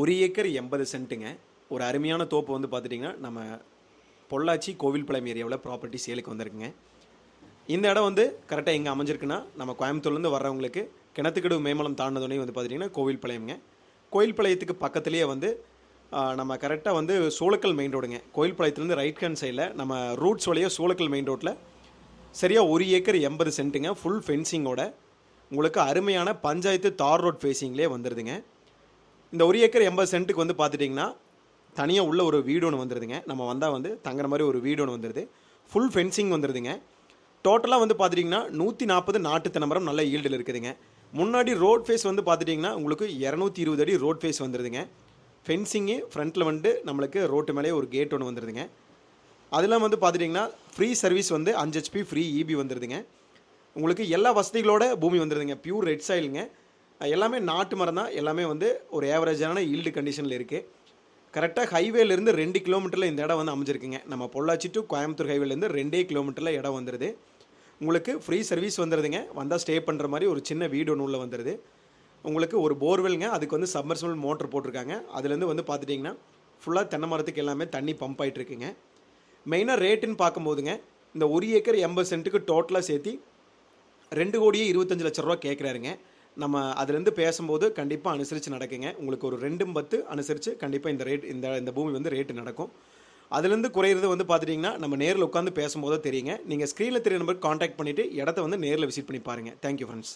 ஒரு ஏக்கர் எண்பது சென்ட்டுங்க. ஒரு அருமையான தோப்பு வந்து பார்த்துட்டிங்கன்னா நம்ம பொள்ளாச்சி கோவில்பாளையம் ஏரியாவில் ப்ராப்பர்ட்டி சேலுக்கு வந்திருக்குங்க. இந்த இடம் வந்து கரெக்டாக எங்கே அமைஞ்சிருக்குன்னா நம்ம கோயம்புத்தூர்லேருந்து வர்றவங்களுக்கு கிணத்துக்கடு மேமலம் தாண்டினதுனே வந்து பார்த்திங்கன்னா கோவில்பாளையம்ங்க கோயில்பாளையத்துக்கு பக்கத்துலேயே வந்து நம்ம கரெக்டாக வந்து சோளக்கல் மெயின் ரோடுங்க கோயில்பாளையத்துலேருந்து ரைட் ஹேண்ட் சைடில் நம்ம ரூட்ஸ் வழியாக சோளக்கல் மெயின் ரோட்டில் சரியாக ஒரு ஏக்கர் எண்பது சென்ட்டுங்க. ஃபுல் ஃபென்சிங்கோட உங்களுக்கு அருமையான பஞ்சாயத்து தார் ரோட் ஃபேஸிங்லேயே வந்துடுதுங்க இந்த ஒரு ஏக்கர் எண்பது சென்ட்டுக்கு வந்து பார்த்துட்டிங்கன்னா தனியாக உள்ள ஒரு வீடு ஒன்று வந்துடுதுங்க நம்ம வந்தால் வந்து தங்குற மாதிரி ஒரு வீடு ஒன்று வந்துடுது ஃபுல் ஃபென்சிங் வந்துடுதுங்க டோட்டலாக வந்து பார்த்துட்டிங்கன்னா நூற்றி நாற்பது நாட்டு தென்னமரம் நல்ல ஈல்டில் இருக்குதுங்க. முன்னாடி ரோட் ஃபேஸ் வந்து பார்த்துட்டிங்கன்னா உங்களுக்கு இரநூத்தி இருபது அடி ரோட் ஃபேஸ் வந்துடுதுங்க ஃபென்சிங்கு ஃப்ரண்ட்டில் வந்து நம்மளுக்கு ரோட்டு மேலே ஒரு கேட் ஒன்று வந்துடுதுங்க அதெல்லாம் வந்து பார்த்துட்டிங்கன்னா ஃப்ரீ சர்வீஸ் வந்து அஞ்சு ஹெச்பி ஃப்ரீ இபி வந்துடுதுங்க உங்களுக்கு எல்லா வசதிகளோட பூமி வந்துடுதுங்க பியூர் ரெட் சாயிலுங்க எல்லாமே நாட்டு மரம் தான். எல்லாமே வந்து ஒரு ஏவரேஜான ஈல்டு கண்டிஷனில் இருக்குது கரெக்டாக ஹைவேலேருந்து ரெண்டு கிலோமீட்டரில் இந்த இடம் வந்து அமைஞ்சிருக்குங்க. நம்ம பொள்ளாச்சி டு கோயம்புத்தூர் ஹைவேலேருந்து ரெண்டே கிலோமீட்டரில் இடம் வந்துடுது உங்களுக்கு ஃப்ரீ சர்வீஸ் வந்துடுதுங்க வந்தால் ஸ்டே பண்ணுற மாதிரி ஒரு சின்ன வீடு ஒன்று உள்ள வந்துடுது உங்களுக்கு ஒரு போர்வெல்ங்க அதுக்கு வந்து சப்மர்சிபிள் மோட்டர் போட்டிருக்காங்க. அதுலேருந்து வந்து பார்த்துட்டிங்கன்னா ஃபுல்லாக தென்னை மரத்துக்கு எல்லாமே தண்ணி பம்ப் ஆயிட்டுருக்குங்க. மெயினாக ரேட்டுன்னு பார்க்கும்போதுங்க இந்த ஒரு ஏக்கர் எண்பது சென்ட்டுக்கு டோட்டலாக சேர்த்து ரெண்டு கோடியே இருபத்தஞ்சு லட்ச ரூபா கேட்குறாருங்க நம்ம அதுலேருந்து பேசும்போது கண்டிப்பாக அனுசரித்து நடக்குங்க. உங்களுக்கு ஒரு ரெண்டும் பத்து அனுசரித்து கண்டிப்பாக இந்த ரேட் இந்த இந்த பூமி வந்து ரேட்டு நடக்கும். அதுலேருந்து குறையிறது வந்து பார்த்துட்டிங்கன்னா நம்ம நேரில் உட்காந்து பேசும்போது தெரியுங்க. நீங்கள் ஸ்க்ரீனில் தெரிய நம்பருக்கு காண்டாக்ட் பண்ணிவிட்டு இடத்த வந்து நேரில் விசிட் பண்ணி பாருங்கள் தேங்க்யூ ஃப்ரெண்ட்ஸ்